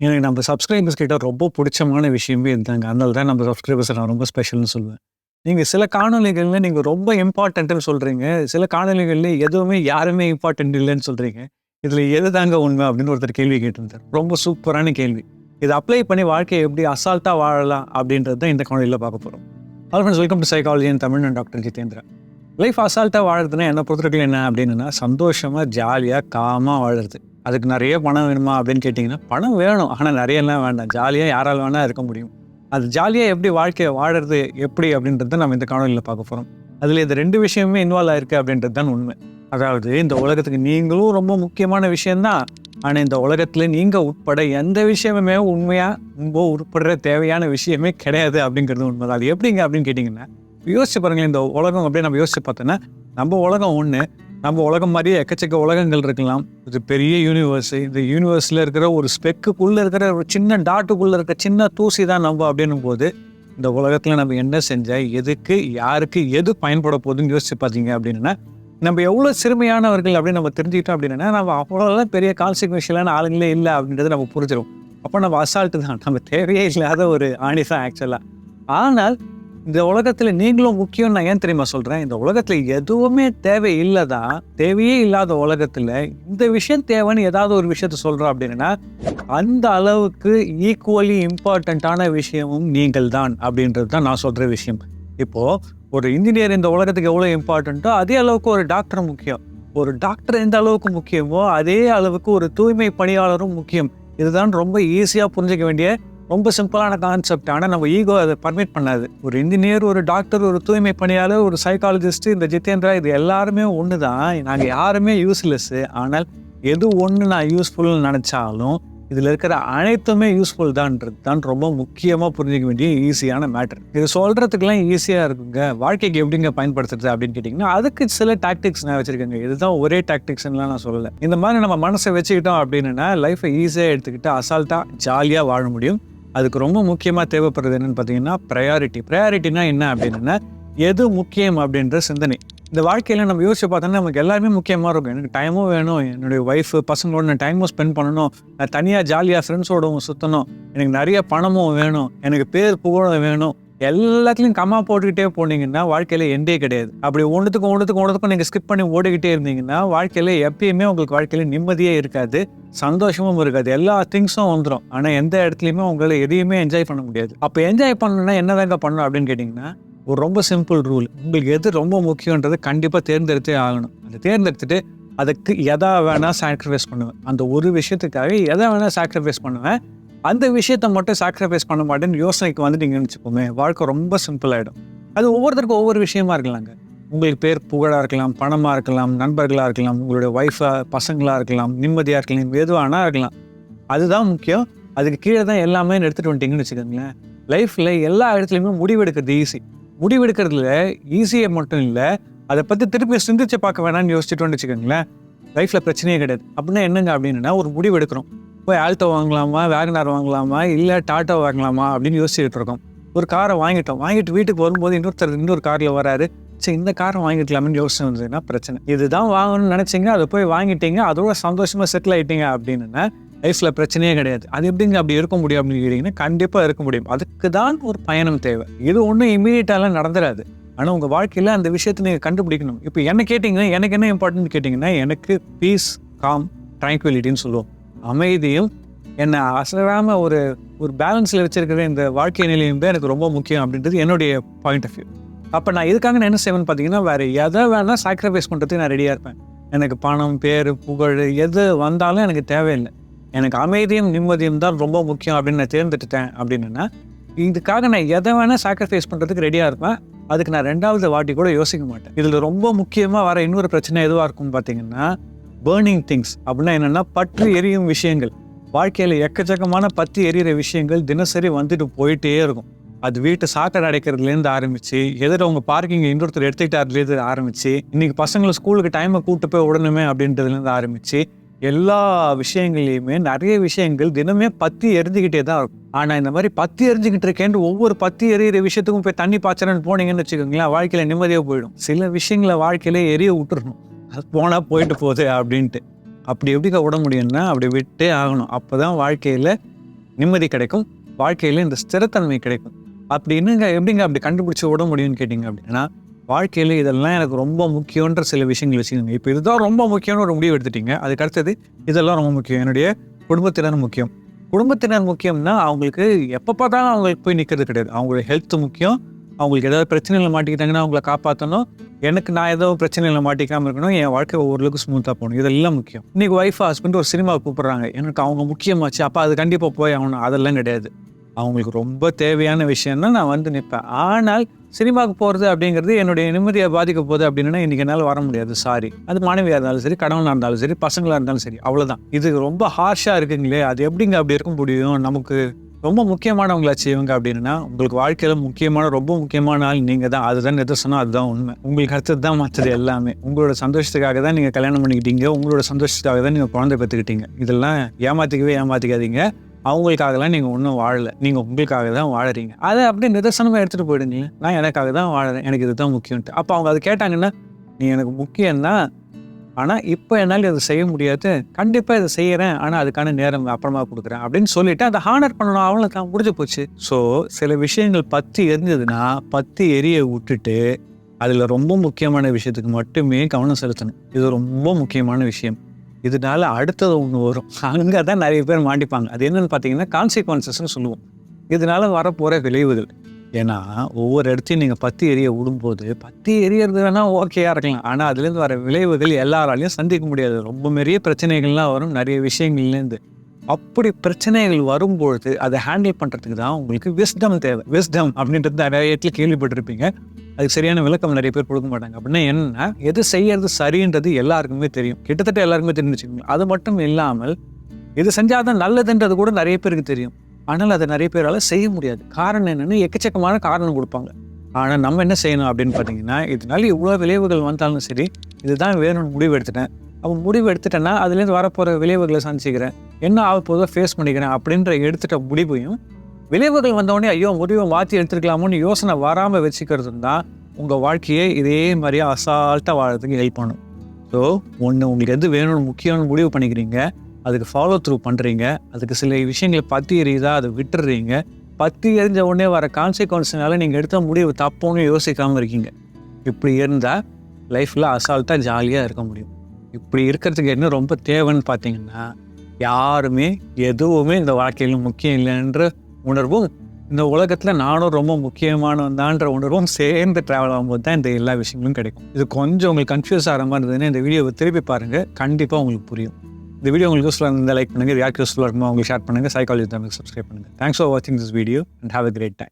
எனக்கு நம்ம சப்ஸ்கிரைபர்ஸ் கிட்ட ரொம்ப பிடிச்சமான விஷயமே இருந்தாங்க அதனால தான் நம்ம சப்ஸ்கிரைபர்ஸை நான் ரொம்ப ஸ்பெஷல்னு சொல்லுவேன் நீங்கள் சில காணொலிகளில் நீங்கள் ரொம்ப இம்பார்ட்டன்ட்னு சொல்கிறீங்க சில காணொலிகளில் எதுவுமே யாருமே இம்பார்ட்டன்ட் இல்லைன்னு சொல்கிறீங்க இதில் எது தாங்க உண்மை அப்படின்னு ஒருத்தர் கேள்வி கேட்டிருந்தார். ரொம்ப சூப்பரான கேள்வி. இதை அப்ளை பண்ணி வாழ்க்கையை எப்படி அசால்ட்டாக வாழலாம் அப்படின்றது தான் இந்த காணொலியில் பார்க்க போகிறோம் hello friends welcome to psychology and Tamil நான் டாக்டர் ஜிதேந்திரா லைஃப் அசால்ட்டாக வாழறதுனா என்ன பொறுத்தவரைக்கும் என்ன அப்படின்னா சந்தோஷமாக ஜாலியாக காமாக வாழுறது. அதுக்கு நிறைய பணம் வேணுமா அப்படின்னு கேட்டிங்கன்னா பணம் வேணும். ஆனால் நிறையலாம் வேண்டாம். ஜாலியாக யாரால் வேணால் இருக்க முடியும். அது ஜாலியாக எப்படி வாழ்க்கையை வாழறது எப்படி அப்படின்றத நம்ம இந்த காணொலியில் பார்க்க போகிறோம் அதில் இந்த ரெண்டு விஷயமே இன்வால்வ் ஆயிருக்கு அப்படின்றது தான் உண்மை. அதாவது இந்த உலகத்துக்கு நீங்களும் ரொம்ப முக்கியமான விஷயம்தான். ஆனால் இந்த உலகத்தில் நீங்கள் உட்பட எந்த விஷயமுமே உண்மையாக ரொம்ப உட்படுற தேவையான விஷயமே கிடையாது அப்படிங்கிறது உண்மைதான் அது எப்படிங்க அப்படின்னு கேட்டிங்கன்னா யோசிச்சு பாருங்களேன் இந்த உலகம் அப்படியே நம்ம யோசிச்சு பார்த்தோன்னா நம்ம உலகம் ஒன்று நம்ம உலகம் மாதிரியே எக்கச்சக்க உலகங்கள் இருக்கலாம். இது பெரிய யூனிவர்ஸ் இந்த யூனிவர்ஸில் இருக்கிற ஒரு ஸ்பெக்குக்குள்ளே இருக்கிற ஒரு சின்ன டாட்டுக்குள்ளே இருக்கிற சின்ன தூசி தான் நம்ம அப்படின்னும் போது இந்த உலகத்தில் நம்ம என்ன செஞ்சால் எதுக்கு யாருக்கு எது பயன்பட போகுதுன்னு யோசிச்சு பார்த்தீங்க அப்படின்னா நம்ம எவ்வளோ சிறுமையானவர்கள் அப்படின்னு நம்ம தெரிஞ்சுக்கிட்டோம் அப்படின்னா நம்ம அவ்வளோலாம் பெரிய கான்சிக்வன்ஷியலான ஆளுங்களே இல்லை அப்படின்றது நம்ம புரிஞ்சிடும் அப்போ நம்ம அசால்ட்டு தான். நம்ம தேவையே இல்லாத ஒரு ஆணி தான் ஆக்சுவலாக ஆனால் இந்த உலகத்தில் நீங்களும் முக்கியம் நான் ஏன் தெரியுமா சொல்கிறேன் இந்த உலகத்தில் எதுவுமே தேவை இல்லைதான் தேவையே இல்லாத உலகத்தில் இந்த விஷயம் தேவைன்னு ஏதாவது ஒரு விஷயத்த சொல்கிறோம் அப்படின்னா அந்த அளவுக்கு ஈக்குவலி இம்பார்ட்டண்ட்டான விஷயமும் நீங்கள் தான் அப்படின்றது தான் நான் சொல்கிற விஷயம். இப்போது ஒரு இன்ஜினியர் இந்த உலகத்துக்கு எவ்வளோ இம்பார்ட்டண்ட்டோ அதே அளவுக்கு ஒரு டாக்டர் முக்கியம். ஒரு டாக்டர் எந்த அளவுக்கு முக்கியமோ அதே அளவுக்கு ஒரு தூய்மை பணியாளரும் முக்கியம். இதுதான் ரொம்ப ஈஸியாக புரிஞ்சிக்க வேண்டிய ரொம்ப சிம்பிளான கான்செப்ட் ஆனால் நம்ம ஈகோ அதை பர்மிட் பண்ணாது. ஒரு இன்ஜினியர் ஒரு டாக்டர் ஒரு தூய்மை பணியாளர் ஒரு சைக்காலஜிஸ்ட் இந்த ஜிதேந்திரா இது எல்லாருமே ஒன்று தான் நாங்கள் யாருமே யூஸ்லெஸ்ஸு ஆனால் எது ஒன்று நான் யூஸ்ஃபுல்னு நினச்சாலும் இதில் இருக்கிற அனைத்துமே யூஸ்ஃபுல் தான்ன்றது தான் ரொம்ப முக்கியமாக புரிஞ்சிக்க வேண்டிய ஈஸியான மேட்டர் இது சொல்கிறதுக்கெல்லாம் ஈஸியாக இருக்குங்க. வாழ்க்கைக்கு எப்படிங்க பயன்படுத்துறது அப்படின்னு கேட்டிங்கன்னா அதுக்கு சில டாக்டிக்ஸ் நான் வச்சுருக்கேங்க. இதுதான் ஒரே டாக்டிக்ஸ்லாம் நான் சொல்லலை. இந்த மாதிரி நம்ம மனசை வச்சுக்கிட்டோம் அப்படின்னா லைஃப்பை ஈஸியாக எடுத்துக்கிட்டு அசால்ட்டாக ஜாலியாக வாழ முடியும். அதுக்கு ரொம்ப முக்கியமாக தேவைப்படுறது என்னன்னு பார்த்தீங்கன்னா ப்ரையாரிட்டி ப்ரையாரிட்டினா என்ன அப்படின்னா எது முக்கியம் அப்படின்ற சிந்தனை. இந்த வாழ்க்கையில் நம்ம யோசிச்சு பார்த்தோன்னா நமக்கு எல்லாருமே முக்கியமாக இருக்கும். எனக்கு டைமும் வேணும். என்னுடைய ஒய்ஃபு பசங்களோட நான் டைமும் ஸ்பெண்ட் பண்ணணும். நான் தனியாக ஜாலியாக ஃப்ரெண்ட்ஸோடவும் சுற்றணும் எனக்கு நிறைய பணமும் வேணும். எனக்கு பேர் புகழும் வேணும். எல்லாத்துலேயும் கம்மா போட்டுக்கிட்டே போனீங்கன்னா வாழ்க்கையில் எண்டே கிடையாது. அப்படி ஒன்றுத்துக்கும் ஒன்றுத்துக்கும் ஒன்றுத்துக்கும் நீங்கள் ஸ்கிப் பண்ணி ஓடிக்கிட்டே இருந்தீங்கன்னா வாழ்க்கையில் எப்பயுமே உங்களுக்கு வாழ்க்கையில் நிம்மதியே இருக்காது சந்தோஷமும் இருக்காது. எல்லா திங்ஸும் வந்துடும் ஆனால் எந்த இடத்துலையுமே உங்களால் எதையுமே என்ஜாய் பண்ண முடியாது. அப்போ என்ஜாய் பண்ணணும்னா என்ன தாங்க பண்ணணும் அப்படின்னு கேட்டிங்கன்னா ஒரு ரொம்ப சிம்பிள் ரூல் உங்களுக்கு எது ரொம்ப முக்கியன்றது கண்டிப்பாக தேர்ந்தெடுத்தே ஆகணும். அதை தேர்ந்தெடுத்துட்டு அதுக்கு எதா வேணால் சாக்ரிஃபைஸ் பண்ணுவேன். அந்த ஒரு விஷயத்துக்காக எதை வேணால் சாக்ரிஃபைஸ் பண்ணுவேன். அந்த விஷயத்த மட்டும் சாக்ரிஃபைஸ் பண்ண மாட்டேன்னு யோசனைக்கு வந்துட்டீங்கன்னு வச்சுக்கோமே வாழ்க்கை ரொம்ப சிம்பிள் ஆகிடும் அது ஒவ்வொருத்தருக்கும் ஒவ்வொரு விஷயமா இருக்கலாங்க உங்களுக்கு பேர் புகழாக இருக்கலாம் பணமாக இருக்கலாம் நண்பர்களாக இருக்கலாம் உங்களுடைய ஒய்ஃபாக பசங்களாக இருக்கலாம் நிம்மதியாக இருக்கலாம் எதுவானா இருக்கலாம். அதுதான் முக்கியம். அதுக்கு கீழே தான் எல்லாமே எடுத்துகிட்டு வந்துட்டீங்கன்னு வச்சுக்கோங்களேன். லைஃப்பில் எல்லா இடத்துலையுமே முடிவெடுக்கிறது ஈஸி முடிவெடுக்கிறதுல ஈஸியாக மட்டும் இல்லை அதை பற்றி திருப்பி சிந்திச்சு பார்க்க வேணாம்னு யோசிச்சுட்டு வச்சுக்கோங்களேன் லைஃப்பில் பிரச்சனையே கிடையாது. அப்படின்னா என்னங்க? அப்படின்னா ஒரு முடிவு எடுக்கிறோம் போய் ஆல்டோ வாங்கலாமா வேகனார் வாங்கலாமா இல்லை டாட்டா வாங்கலாமா அப்படின்னு யோசிச்சுட்டு இருக்கோம். ஒரு காரை வாங்கிட்டோம். வாங்கிட்டு வீட்டுக்கு வரும்போது இன்னொருத்தர் இன்னொரு காரில் வராரு. சரி இந்த காரை வாங்கிக்கலாம்னு யோசனை வந்ததுன்னா பிரச்சனை. இதுதான் வாங்கணும்னு நினச்சிங்க அதை போய் வாங்கிட்டீங்க அதோட சந்தோஷமாக செட்டில் ஆகிட்டீங்க அப்படின்னா லைஃப்பில் பிரச்சனையே கிடையாது. அது எப்படிங்க அப்படி இருக்க முடியும் அப்படின்னு கேட்டிங்கன்னா கண்டிப்பாக இருக்க முடியும். அதுக்கு தான் ஒரு பயணம் தேவை. இது ஒன்றும் இமீடியட்டாலாம் நடந்துடாது ஆனால் உங்கள் வாழ்க்கையில் அந்த விஷயத்தை நீங்கள் கண்டுபிடிக்கணும். இப்போ என்ன கேட்டிங்கன்னா எனக்கு என்ன இம்பார்ட்டன்ட் கேட்டிங்கன்னா எனக்கு பீஸ் காம் ட்ராங்குவலிட்டின்னு சொல்லுவோம். அமைதியும் என்னை அசராமல் ஒரு ஒரு பேலன்ஸில் வச்சிருக்கிற இந்த வாழ்க்கை நிலையும் தான் எனக்கு ரொம்ப முக்கியம் அப்படின்றது என்னுடைய பாயிண்ட் ஆஃப் வியூ அப்போ நான் இதுக்காக நான் என்ன செய்வேன்னு பார்த்தீங்கன்னா வேறு எதை வேணால் சாக்ரிஃபைஸ் பண்ணுறதுக்கு நான் ரெடியாக இருப்பேன். எனக்கு பணம் பேர் புகழ் எது வந்தாலும் எனக்கு தேவையில்லை. எனக்கு அமைதியும் நிம்மதியும் தான் ரொம்ப முக்கியம் அப்படின்னு நான் தேர்ந்தெடுத்தேன் அப்படின்னா இதுக்காக நான் எதை வேணால் சாக்ரிஃபைஸ் பண்ணுறதுக்கு ரெடியாக இருப்பேன். அதுக்கு நான் ரெண்டாவது வாட்டி கூட யோசிக்க மாட்டேன். இதில் ரொம்ப முக்கியமாக வர இன்னொரு பிரச்சனை எதுவாக இருக்கும்னு பார்த்தீங்கன்னா பேர்னிங் திங்ஸ் அப்படின்னா என்னென்னா பற்றி எரியும் விஷயங்கள். வாழ்க்கையில் எக்கச்சக்கமான பற்றி எரியிற விஷயங்கள் தினசரி வந்துட்டு போயிட்டே இருக்கும். அது வீட்டு சாக்கடை அடைக்கிறதுலேருந்து ஆரம்பிச்சு எதிர உங்கள் பார்க்கிங் இன்னொருத்தர் எடுத்துக்கிட்டாருலேருந்து ஆரம்பிச்சு இன்னைக்கு பசங்களை ஸ்கூலுக்கு டைமை கூப்பிட்டு போய் விடணுமே அப்படின்றதுலேருந்து ஆரம்பிச்சு எல்லா விஷயங்கள்லையுமே நிறைய விஷயங்கள் தினமே பத்தி எரிஞ்சுக்கிட்டே தான் இருக்கும். ஆனால் இந்த மாதிரி பத்தி எரிஞ்சுக்கிட்டு இருக்கேன் ஒவ்வொரு பத்தி எரியிற விஷயத்துக்கும் போய் தண்ணி பாய்ச்சலன்னு போனீங்கன்னு வச்சுக்கோங்களேன் வாழ்க்கையில் நிம்மதியாக போயிடும். சில விஷயங்களை வாழ்க்கையில எரிய விட்டுறணும். அது போனால் போயிட்டு போகுது அப்படின்ட்டு. அப்படி எப்படிக்கா விட முடியும்னா அப்படி விட்டே ஆகணும். அப்போ தான் வாழ்க்கையில் நிம்மதி கிடைக்கும். வாழ்க்கையில் இந்த ஸ்திரத்தன்மை கிடைக்கும். அப்படி என்னங்க எப்படிங்க அப்படி கண்டுபிடிச்சி விட முடியும்னு கேட்டிங்க அப்படின்னா வாழ்க்கையில் இதெல்லாம் எனக்கு ரொம்ப முக்கியன்ற சில விஷயங்கள் வச்சுக்கோங்க. இப்போ இதுதான் ரொம்ப முக்கியம்னு ஒரு முடிவு எடுத்துட்டீங்க. அதுக்கு அடுத்தது இதெல்லாம் ரொம்ப முக்கியம். என்னுடைய குடும்பத்தினர் முக்கியம். குடும்பத்தினர் முக்கியம்னா அவங்களுக்கு எப்போ பார்த்தாலும் அவங்களுக்கு போய் நிற்கிறது கிடையாது. அவங்களுடைய ஹெல்த் முக்கியம். அவங்களுக்கு ஏதாவது பிரச்சனைகள் மாட்டிக்கிட்டாங்கன்னா அவங்கள காப்பாற்றணும் எனக்கு நான் ஏதோ பிரச்சனையில் மாட்டிக்காமல் இருக்கணும் என் வாழ்க்கை ஓரளவுக்கு ஸ்மூத்தாக போகணும். இதெல்லாம் முக்கியம். இன்னைக்கு ஒய்ஃப் ஹஸ்பண்ட் ஒரு சினிமா கூப்பிட்றாங்க. எனக்கு அவங்க முக்கியமாச்சு. அப்போ அது கண்டிப்பாக போய் ஆகணும். அதெல்லாம் கிடையாது. அவங்களுக்கு ரொம்ப தேவையான விஷயம்னா நான் வந்து நிற்பேன் ஆனால் சினிமாவுக்கு போகிறது அப்படிங்கிறது என்னுடைய நிம்மதியை பாதிக்க போகுது அப்படின்னா இன்றைக்கி என்னால் வர முடியாது. சாரி அது மனைவியாக இருந்தாலும் சரி கணவனாக இருந்தாலும் சரி பசங்களாக இருந்தாலும் சரி அவ்வளோதான் இது ரொம்ப ஹார்ஷாக இருக்குங்களே அது எப்படிங்க அப்படி இருக்க முடியும்? நமக்கு ரொம்ப முக்கியமானவங்களாச்சு இவங்க அப்படின்னா உங்களுக்கு வாழ்க்கையில் முக்கியமான ரொம்ப முக்கியமான ஆள் நீங்கள் தான். அதுதான் நிதர்சனம் அதுதான் உண்மை. உங்களுக்கு அடுத்தது தான் மற்றது எல்லாமே. உங்களோட சந்தோஷத்துக்காக தான் நீங்கள் கல்யாணம் பண்ணிக்கிட்டீங்க. உங்களோட சந்தோஷத்துக்காக தான் நீங்கள் குழந்தை பெற்றுக்கிட்டீங்க. இதெல்லாம் ஏமாற்றிக்கவே ஏமாற்றிக்காதீங்க அவங்களுக்காகலாம் நீங்கள் ஒன்றும் வாழலை. நீங்கள் உங்களுக்காக தான் வாழறீங்க. அதை அப்படியே நிதர்சனமாக எடுத்துகிட்டு போயிடுங்க நான் எனக்காக தான் வாழறேன். எனக்கு இதுதான் முக்கியம்ட்டு அப்போ அவங்க அது கேட்டாங்கன்னா நீ எனக்கு முக்கியம்தான் ஆனால் இப்போ என்னால் இதை செய்ய முடியாது. கண்டிப்பாக இதை செய்கிறேன் ஆனால் அதுக்கான நேரம் அப்புறமா கொடுக்குறேன் அப்படின்னு சொல்லிட்டு அதை ஹானர் பண்ணணும். அவங்கள தான் முடிஞ்சு போச்சு. ஸோ சில விஷயங்கள் பத்து எரிஞ்சதுன்னா பத்து எரிய விட்டுட்டு அதில் ரொம்ப முக்கியமான விஷயத்துக்கு மட்டுமே கவனம் செலுத்தணும். இது ரொம்ப முக்கியமான விஷயம். இதனால அடுத்தது ஒன்று வரும். அங்கே தான் நிறைய பேர் மாட்டிப்பாங்க. அது என்னென்னு பார்த்தீங்கன்னா கான்சிக்வன்சஸ்ன்னு சொல்லுவோம். இதனால வரப்போகிற விளைவுகள். ஏன்னா ஒவ்வொரு இடத்தையும் நீங்கள் பத்தி எரிய விடும்போது பத்தி எரியறது வேணால் ஓகேயாக இருக்கலாம். ஆனால் அதுலேருந்து வர விளைவுகள் எல்லாராலையும் சந்திக்க முடியாது. ரொம்ப நிறைய பிரச்சனைகள்லாம் வரும் நிறைய விஷயங்கள்லேருந்து. அப்படி பிரச்சனைகள் வரும்பொழுது அதை ஹேண்டில் பண்ணுறதுக்கு தான் உங்களுக்கு விஸ்டம் தேவை. விஸ்டம் அப்படின்றது நிறைய இடத்துல கேள்விப்பட்டிருப்பீங்க. அதுக்கு சரியான விளக்கம் நிறைய பேர் கொடுக்க மாட்டாங்க. அப்படின்னா என்ன எது செய்யறது சரின்றது எல்லாருக்குமே தெரியும். கிட்டத்தட்ட எல்லாருக்குமே தெரிஞ்சுக்கணும் அது மட்டும் இல்லாமல் இது செஞ்சாதான் நல்லதுன்றது கூட நிறைய பேருக்கு தெரியும். ஆனால் அதை நிறைய பேரால் செய்ய முடியாது. காரணம் என்னென்னு எக்கச்சக்கமான காரணம் கொடுப்பாங்க. ஆனால் நம்ம என்ன செய்யணும் அப்படின்னு பார்த்தீங்கன்னா இதனால இவ்வளோ விளைவுகள் வந்தாலும் சரி இதுதான் வேணும்னு முடிவு எடுத்துட்டேன் அப்போ முடிவு எடுத்துட்டேன்னா அதுலேருந்து வரப்போகிற விளைவுகளை சந்திச்சுக்கிறேன். என்ன ஆக போதோ ஃபேஸ் பண்ணிக்கிறேன் அப்படின்ற எடுத்துகிட்ட முடிவையும் விளைவுகள் வந்தோடனே ஐயோ முடிவை மாற்றி எடுத்துருக்கலாமோன்னு யோசனை வராமல் வச்சுக்கிறது தான் உங்கள் வாழ்க்கையை இதே மாதிரியே அசால்ட்டாக வாழறதுக்கு ஹெல்ப் பண்ணும். ஸோ ஒன்று உங்களுக்கு எது வேணும்னு முக்கியம்னு முடிவு பண்ணிக்கிறீங்க. அதுக்கு ஃபாலோ த்ரூ பண்ணுறீங்க அதுக்கு சில விஷயங்களை பற்றி எரியுதா அதை விட்டுடுறீங்க பற்றி எரிஞ்ச உடனே வர கான்சிக்வன்ஸ்னால நீங்கள் எடுத்த முடிவு தப்போன்னு யோசிக்காமல் இருக்கீங்க. இப்படி இருந்தால் லைஃப்பில் அசால்ட்டாக ஜாலியாக இருக்க முடியும். இப்படி இருக்கிறதுக்கு என்ன ரொம்ப தேவைன்னு பார்த்தீங்கன்னா யாருமே எதுவுமே இந்த வாழ்க்கையில் முக்கியம் இல்லைன்ற உணர்வும் இந்த உலகத்தில் நானும் ரொம்ப முக்கியமானவன்தான்ற உணர்வும் சேர்ந்து ட்ராவல் ஆகும்போது தான் இந்த எல்லா விஷயங்களும் கிடைக்கும். இது கொஞ்சம் உங்களுக்கு கன்ஃபியூஸ் ஆகிற மாதிரி இருந்ததுன்னா இந்த வீடியோவை திருப்பி பாருங்கள் கண்டிப்பாக உங்களுக்கு புரியும். இந்த வீடியோ உங்களுக்கு யூஸ்ஃபுல்லாக இருந்தால் லைக் பண்ணுங்கள் யாருக்கு யூஸ்ஃபுல்லாக இருக்குமோ உங்களுக்கு ஷேர் பண்ணுங்கள் சைக்காலஜி தமிழ் சப்ஸ்கிரைப் பண்ணுங்கள் தேங்க்ஸ் ஃபார் வாட்சிங் this video and have a great time